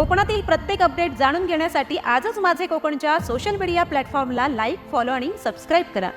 कोकणातील प्रत्येक अपडेट जाणून घेण्यासाठी आजच माझे कोकणच्या सोशल मीडिया प्लॅटफॉर्मला लाईक फॉलो आणि सबस्क्राईब करा.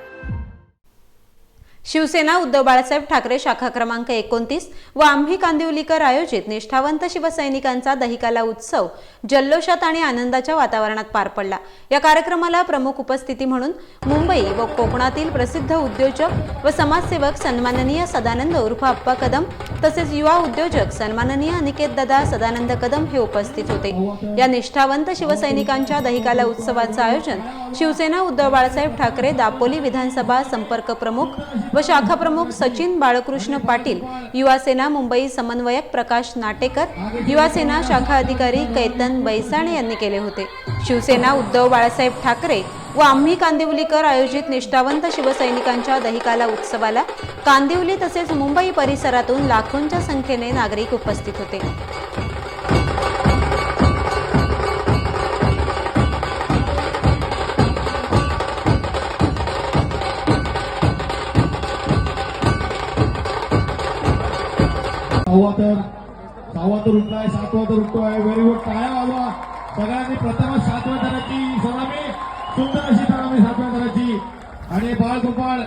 शिवसेना उद्धव बाळासाहेब ठाकरे शाखा क्रमांक एकोणतीस व आम्ही कांदिवलीकर आयोजित निष्ठावंत शिवसैनिकांचा दहिकाला उत्सव जल्लोषात आणि आनंदाच्या वातावरणात पार पडला. या कार्यक्रमाला प्रमुख उपस्थिती म्हणून मुंबई व कोकणातील प्रसिद्ध उद्योजक व समाजसेवक सन्माननीय सदानंद उर्फ अप्पा कदम तसेच युवा उद्योजक सन्माननीय अनिकेत दादा सदानंद कदम हे उपस्थित होते. या निष्ठावंत शिवसैनिकांच्या दहिकाला उत्सवाचं आयोजन शिवसेना उद्धव बाळासाहेब ठाकरे दापोली विधानसभा संपर्क प्रमुख व शाखा प्रमुख सचिन बाळकृष्ण पाटील युवा सेना मुंबई समन्वयक प्रकाश नाटेकर युवा सेना शाखा अधिकारी कैतन बैसाणे यांनी केले होते. शिवसेना उद्धव बाळासाहेब ठाकरे व आम्ही कांदिवलीकर आयोजित निष्ठावंत शिवसैनिकांच्या दहिकाला उत्सवाला कांदिवली तसेच मुंबई परिसरातून लाखोंच्या संख्येने नागरिक उपस्थित होते. सहावा तर उठलाय सातवा तर उठतोय. व्हेरी गुड टाळ्या बाबा सगळ्यांनी प्रथम स्थापना करायची आणि बाळ गोपाळ